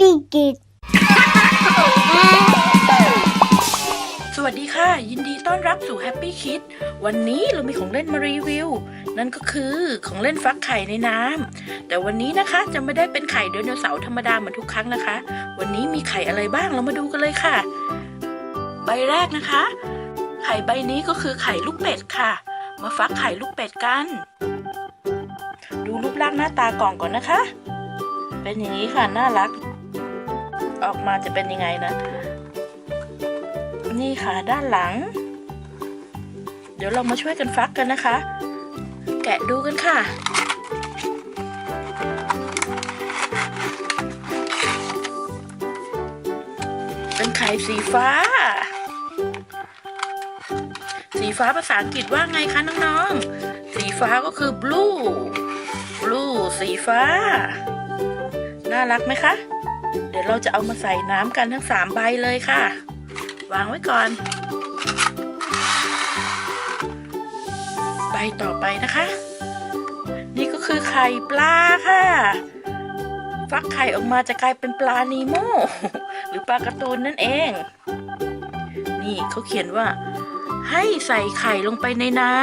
Happy Kids สวัสดีค่ะ ยินดีต้อนรับสู่ Happy Kid วันนี้เรามีของเล่นมารีวิว นั่นก็คือของเล่นฟักไข่ในน้ำแต่วันนี้นะคะจะไม่ได้เป็นไข่ไดโนเสาร์ธรรมดาเหมือนทุกครั้งนะคะ วันนี้มีไข่อะไรบ้างเรามาดูกันเลยค่ะ ใบแรกนะคะ ไข่ใบนี้ก็คือไข่ลูกเป็ดค่ะ มาฟักไข่ลูกเป็ดกัน ดูรูปร่างหน้าตากล่องก่อนนะคะ เป็นอย่างนี้ค่ะน่ารัก ออกมาจะเป็นยังไงนะ นี่ค่ะด้านหลัง เดี๋ยวเรามาช่วยกันฟักกันนะคะ แกะดูกันค่ะเป็นไข่สีฟ้า สีฟ้าภาษาอังกฤษว่าไงคะน้องๆ สีฟ้าก็คือ blue blue สีฟ้า น่ารักไหมคะ ดี๋ยวเราจะเอามาใส่น้ำกันทั้งสามใบเลยค่ะ วางไว้ก่อน ใบต่อไปนะคะ นี่ก็คือไข่ปลาค่ะ ฟักไข่ออกมาจะกลายเป็นปลานีโมหรือปลาการ์ตูนนั่นเอง นี่เขาเขียนว่า ให้ใส่ไข่ลงไปในน้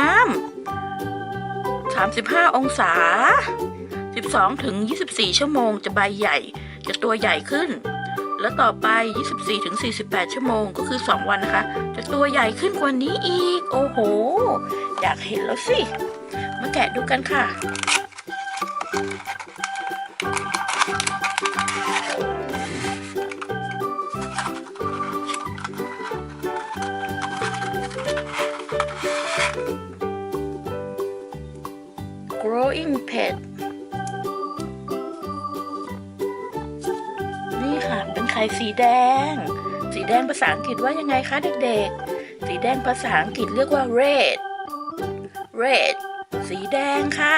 ำ35 องศา 12ถึง24 ชั่วโมงจะใบใหญ่ จะตัวใหญ่ขึ้น แล้วต่อไป 24ถึง48 ชั่วโมงก็คือ 2 วันนะคะ จะตัวใหญ่ขึ้นกว่านี้อีก โอ้โห อยากเห็นแล้วสิ มาแกะดูกันค่ะ growing pet ข่สีแดง สีแดงภาษาอังกฤษว่ายังไงคะเด็กๆ สีแดงภาษาอังกฤษเรียกว่า red red สีแดงค่ะ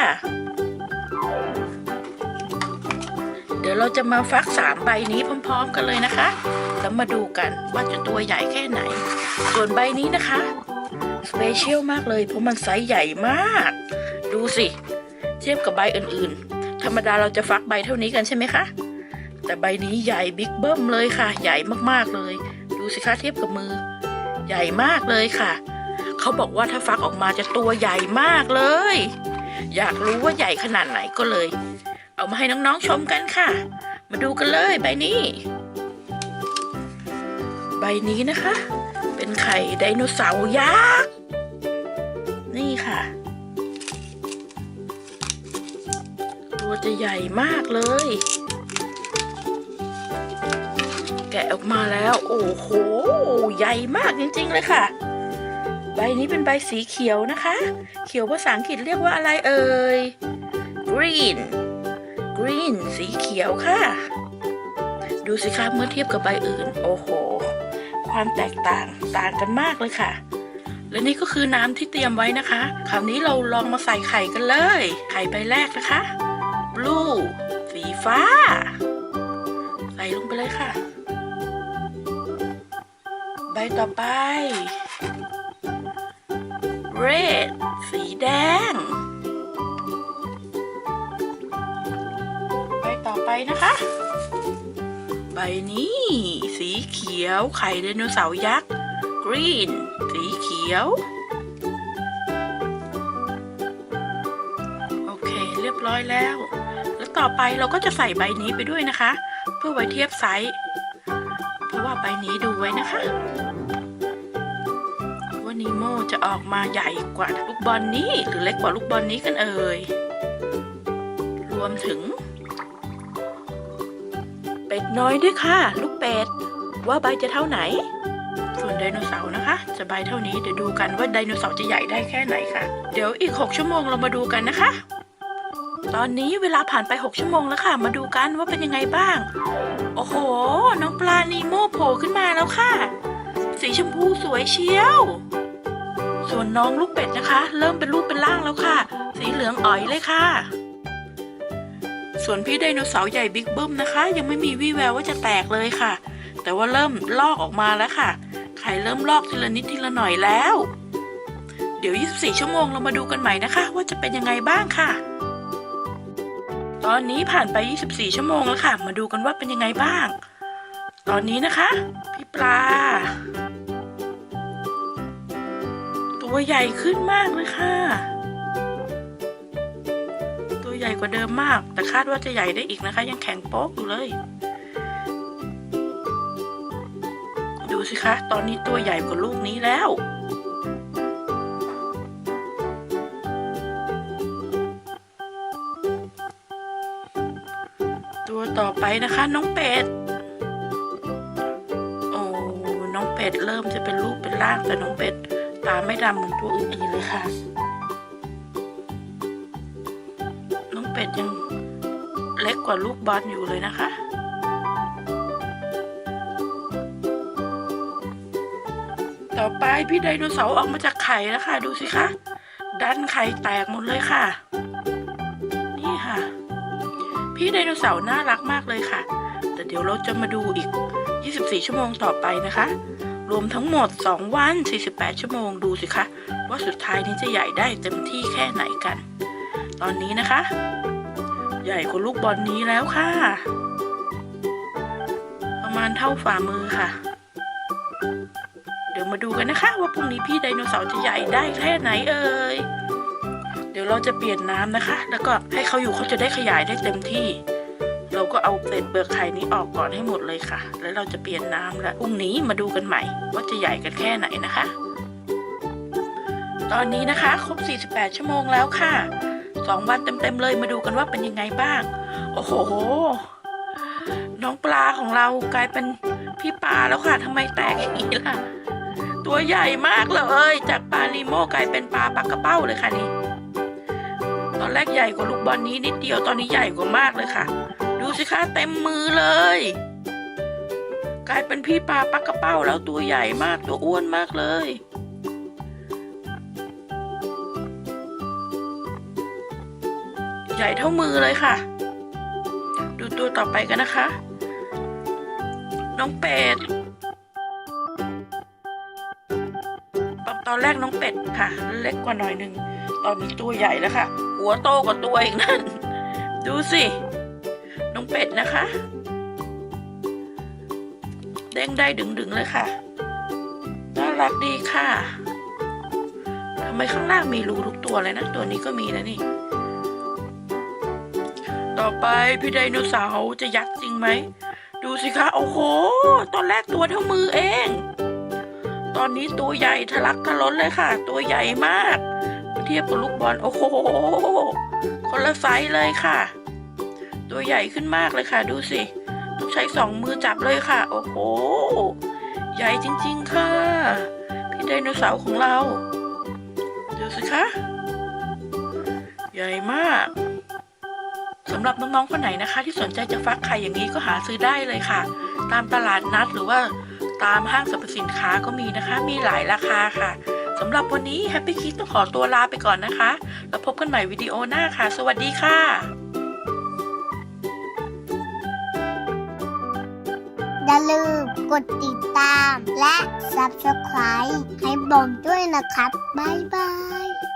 เดี๋ยวเราจะมาฟักสามใบนี้พร้อม ๆ กันเลยนะคะ แล้วมาดูกันว่าจะตัวใหญ่แค่ไหน ส่วนใบนี้นะคะสเปเชียลมากเลยเพราะมันไซส์ใหญ่มาก ดูสิ เทียบกับใบอื่นๆ ธรรมดาเราจะฟักใบเท่านี้กันใช่ไหมคะ แต่ใบนี้ใหญ่บิ๊กเบิ้มเลยค่ะ ใหญ่มากๆเลย ดูสิคะเทียบกับมือ ใหญ่มากเลยค่ะ เขาบอกว่าถ้าฟักออกมาจะตัวใหญ่มากเลย อยากรู้ว่าใหญ่ขนาดไหนก็เลย เอามาให้น้องๆชมกันค่ะ มาดูกันเลยใบนี้ ใบนี้นะคะ เป็นไข่ไดโนเสาร์ยักษ์นี่ค่ะตัวจะใหญ่มากเลย กะออกมาแล้ว โอ้โห ใหญ่มากจริงๆเลยค่ะ ใบนี้เป็นใบสีเขียวนะคะ เขียวภาษาอังกฤษเรียกว่าอะไรเอ่ย green green สีเขียวค่ะ ดูสิคะเมื่อเทียบกับใบอื่น โอ้โห ความแตกต่างต่างกันมากเลยค่ะ และนี่ก็คือน้ำที่เตรียมไว้นะคะ คราวนี้เราลองมาใส่ไข่กันเลย ไข่ใบแรกนะคะ blue สีฟ้า ใส่ลงไปเลยค่ะ ใบต่อไป red สีแดงใบต่อไปนะคะ ใบนี้ สีเขียวไข่ไดโนเสาร์ยักษ์ green สีเขียว โอเค เรียบร้อยแล้ว แล้วต่อไปเราก็จะใส่ใบนี้ไปด้วยนะคะ เพื่อไว้เทียบไซส์ ราะว่าใบนี้ดูไว้นะคะ ว่านีโมจะออกมาใหญ่กว่าลูกบอลนี้หรือเล็กกว่าลูกบอลนี้กันเอ่ย รวมถึง เป็ดน้อยด้วยค่ะ ลูกเป็ด ว่าใบจะเท่าไหน ส่วนไดโนเสาร์นะคะ จะใบเท่านี้เดี๋ยวดูกันว่าไดโนเสาร์จะใหญ่ได้แค่ไหนค่ะ เดี๋ยวอีก 6 ชั่วโมงเรามาดูกันนะคะ ตอนนี้เวลาผ่านไป 6 ชั่วโมงแล้วค่ะ มาดูกันว่าเป็นยังไงบ้าง โอ้โห น้องปลานีโมโผล่ขึ้นมาแล้วค่ะ สีชมพูสวยเชียว ส่วนน้องลูกเป็ดนะคะ เริ่มเป็นรูปเป็นร่างแล้วค่ะ สีเหลืองอ๋อยเลยค่ะ ส่วนพี่ไดโนเสาร์ใหญ่บิ๊กเบิ้มนะคะ ยังไม่มีวี่แววว่าจะแตกเลยค่ะ แต่ว่าเริ่มลอกออกมาแล้วค่ะ ไข่เริ่มลอกทีละนิดทีละหน่อยแล้ว เดี๋ยว 24 ชั่วโมงเรามาดูกันใหม่นะคะ ว่าจะเป็นยังไงบ้างค่ะ ตอนนี้ผ่านไป 24 ชั่วโมงแล้วค่ะ มาดูกันว่าเป็นยังไงบ้าง ตอนนี้นะคะ พี่ปลา ตัวใหญ่ขึ้นมากเลยค่ะ ตัวใหญ่กว่าเดิมมาก แต่คาดว่าจะใหญ่ได้อีกนะคะ ยังแข็งโป๊กอยู่เลย ดูสิคะ ตอนนี้ตัวใหญ่กว่าลูกนี้แล้ว ไปนะคะ น้องเป็ด โอ้น้องเป็ดเริ่มจะเป็นรูปเป็นร่างแต่น้องเป็ด ตาไม่ดำเหมือนตัวอื่นๆเลยค่ะ น้องเป็ดยังเล็กกว่าลูกบอลอยู่เลยนะคะต่อไปพี่ไดโนเสาร์ออกมาจากไข่แล้วค่ะ ดูสิคะ ดันไข่แตกหมดเลยค่ะนี่ค่ะ พี่ไดโนเสาร์น่ารักมากเลยค่ะ แต่เดี๋ยวเราจะมาดูอีก 24 ชั่วโมงต่อไปนะคะ รวมทั้งหมด 2 วัน 48 ชั่วโมงดูสิคะ ว่าสุดท้ายนี้จะใหญ่ได้เต็มที่แค่ไหนกัน ตอนนี้นะคะ ใหญ่กว่าลูกบอลนี้แล้วค่ะ ประมาณเท่าฝ่ามือค่ะ เดี๋ยวมาดูกันนะคะ ว่าพรุ่งนี้พี่ไดโนเสาร์จะใหญ่ได้แค่ไหนเอ่ย ดี๋ยวเราจะเปลี่ยนน้ำนะคะ แล้วก็ให้เขาอยู่เขาจะได้ขยายได้เต็มที่ เราก็เอาเศษเปลือกไข่นี้ออกก่อนให้หมดเลยค่ะ แล้วเราจะเปลี่ยนน้ำแล้วพรุ่งนี้มาดูกันใหม่ ว่าจะใหญ่กันแค่ไหนนะคะ ตอนนี้นะคะครบ 48 ชั่วโมงแล้วค่ะสองวันเต็มๆเลยมาดูกันว่าเป็นยังไงบ้าง โอ้โห น้องปลาของเรากลายเป็นพี่ปลาแล้วค่ะทำไมแตกอย่างนี้ล่ะตัวใหญ่มากเลย จากปลานีโมกลายเป็นปลาปากกระเป้าเลยค่ะนี่ อนแรกใหญ่กว่าลูกบอลนี้นิดเดียวตอนนี้ใหญ่กว่ามากเลยค่ะ ดูสิคะเต็มมือเลย กลายเป็นพี่ปลาปักกระเป้าแล้วตัวใหญ่มากตัวอ้วนมากเลยใหญ่เท่ามือเลยค่ะ ดูตัวต่อไปกันนะคะ น้องเป็ดตอนแรกน้องเป็ดค่ะ เล็กกว่าหน่อยหนึ่ง ตอนนี้ตัวใหญ่แล้วค่ะ หัวโตกว่าตัวอีกนั่น ดูสิ น้องเป็ดนะคะ เด้งได้ดึงๆเลยค่ะ น่ารักดีค่ะทำไมข้างล่างมีรูทุกตัวเลยนะ ตัวนี้ก็มีนะนี่ ต่อไปพี่ไดโนเสาร์จะยักษ์จริงไหม ดูสิคะ โอ้โห ตอนแรกตัวเท่ามือเอง ตอนนี้ตัวใหญ่ทะลักทะล้นเลยค่ะ ตัวใหญ่มาก เทียบกับลูกบอลโอ้โหคนละไซส์เลยค่ะ ตัวใหญ่ขึ้นมากเลยค่ะ ดูสิต้องใช้สองมือจับเลยค่ะ โอ้โห ใหญ่จริง ๆ ค่ะ พี่ไดโนเสาร์ของเรา ดูสิคะ ใหญ่มากสำหรับน้องๆคนไหนนะคะ ที่สนใจจะฟักไข่อย่างนี้ก็หาซื้อได้เลยค่ะ ตามตลาดนัดหรือว่าตามห้างสรรพสินค้าก็มีนะคะ มีหลายราคาค่ะ สำหรับวันนี้แฮปปี้คิดต้องขอตัวลาไปก่อนนะคะ แล้วพบกันใหม่วิดีโอหน้าค่ะ สวัสดีค่ะอย่าลืมกดติดตามและ subscribe ให้บอมด้วยนะครับ บ๊ายบาย